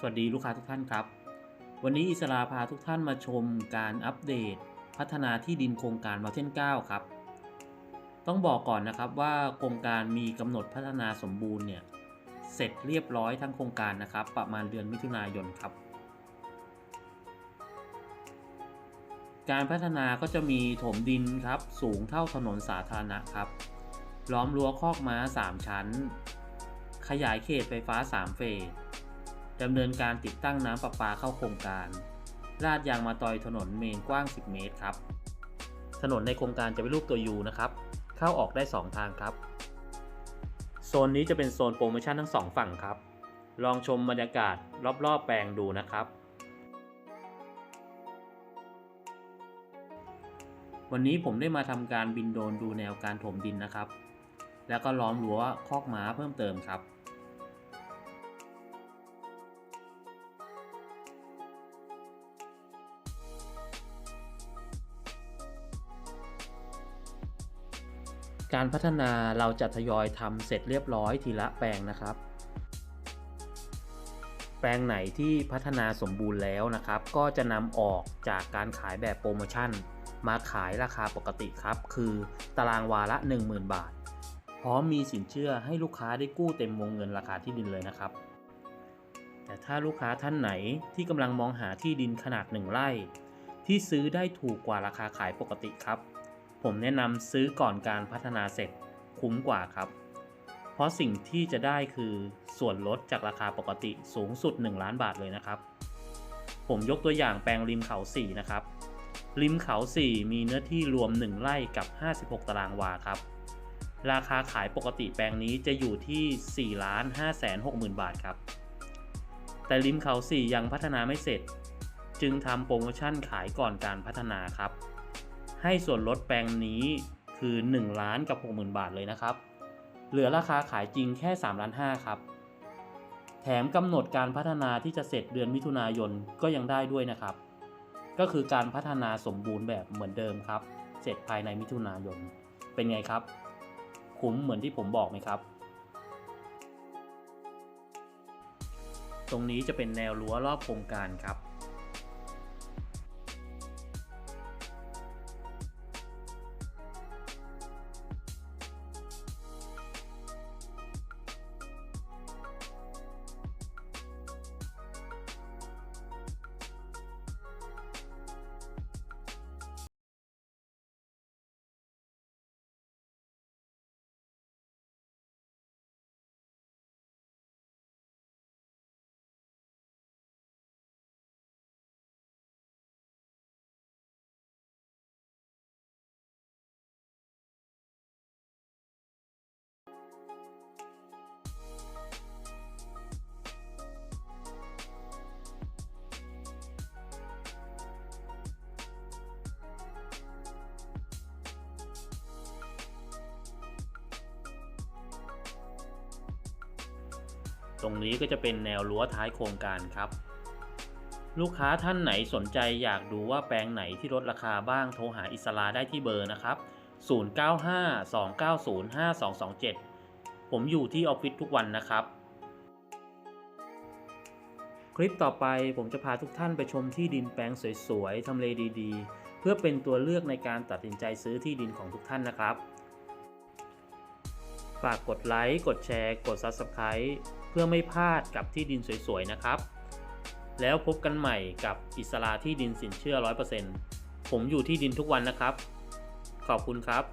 สวัสดีลูกค้าทุกท่านครับ วันนี้อิสราพาทุกท่านมาชมการอัปเดต พัฒนาที่ดินโครงการมาเทน9ครับ ต้องบอกก่อนนะครับว่าโครงการมีกำหนดพัฒนาสมบูรณ์เนี่ยเสร็จเรียบร้อยทั้งโครงการนะครับ ประมาณเดือนมิถุนายนครับ การพัฒนาก็จะมีถมดินครับ สูงเท่าถนนสาธารณะครับ ล้อมรั้วคอกม้า 3 ชั้น ขยายเขตไฟฟ้า 3 เฟส ดำเนินการติดตั้งน้ำประปาเข้าโครงการ ลาดยางมาตอยถนนเมนกว้าง 10 เมตรครับ ถนนในโครงการจะเป็นรูปตัว U นะครับ เข้าออกได้ 2 ทางครับ โซนนี้จะเป็นโซนโปรโมชั่นทั้ง 2 ฝั่งครับ ลองชมบรรยากาศรอบๆ แปลงดูนะครับ วันนี้ผมได้มาทำการบินโดรนดูแนวการถมดินนะครับ แล้วก็ล้อมรั้วคอกม้าเพิ่มเติมครับ การพัฒนาเราจะทยอยทำเสร็จเรียบร้อยทีละแปลงนะครับ แปลงไหนที่พัฒนาสมบูรณ์แล้วนะครับ ก็จะนำออกจากการขายแบบโปรโมชั่น มาขายราคาปกติครับ คือตารางวาละ 10,000 บาท พร้อมมีสินเชื่อให้ลูกค้าได้กู้เต็มวงเงินราคาที่ดินเลยนะครับ แต่ถ้าลูกค้าท่านไหนที่กำลังมองหาที่ดินขนาด 1 ไร่ ที่ซื้อได้ถูกกว่าราคาขายปกติครับ ผมแนะนำซื้อก่อนการพัฒนาเสร็จคุ้มกว่าครับ เพราะสิ่งที่จะได้คือส่วนลดจากราคาปกติสูงสุด 1 ล้านบาทเลยนะครับ ผมยกตัวอย่างแปลงริมเขา 4 นะครับ ริมเขา 4 มีเนื้อที่รวม 1 ไร่กับ 56 ตารางวาครับ ราคาขายปกติแปลงนี้จะอยู่ที่4ล้าน5 6 0 0 0 0 บาทครับ แต่ริมเขา 4 ยังพัฒนาไม่เสร็จ จึงทำโปรโมชั่นขายก่อนการพัฒนาครับ ให้ส่วนลดแปลงนี้คือ 1 ล้านกับ 60,000 บาทเลยนะครับ เหลือราคาขายจริงแค่3ล้าน5ครับ แถมกำหนดการพัฒนาที่จะเสร็จเดือนมิถุนายนก็ยังได้ด้วยนะครับ ก็คือการพัฒนาสมบูรณ์แบบเหมือนเดิมครับ เสร็จภายในมิถุนายน เป็นไงครับ คุ้มเหมือนที่ผมบอกไหมครับตรงนี้จะเป็นแนวรั้วรอบโครงการครับ ตรงนี้ก็จะเป็นแนวรั้วท้ายโครงการครับ ลูกค้าท่านไหนสนใจอยากดูว่าแปลงไหนที่ลดราคาบ้างโทรหาอิสราได้ที่เบอร์นะครับ 0952905227 ผมอยู่ที่ออฟฟิศทุกวันนะครับ คลิปต่อไปผมจะพาทุกท่านไปชมที่ดินแปลงสวยๆทำเลดีๆ เพื่อเป็นตัวเลือกในการตัดสินใจซื้อที่ดินของทุกท่านนะครับ ฝากกดไลค์ กดแชร์ กด Subscribe เพื่อไม่พลาดกับที่ดินสวยๆนะครับ แล้วพบกันใหม่กับอิสราที่ดินสินเชื่อ 100%ผมอยู่ที่ดินทุกวันนะครับ ขอบคุณครับ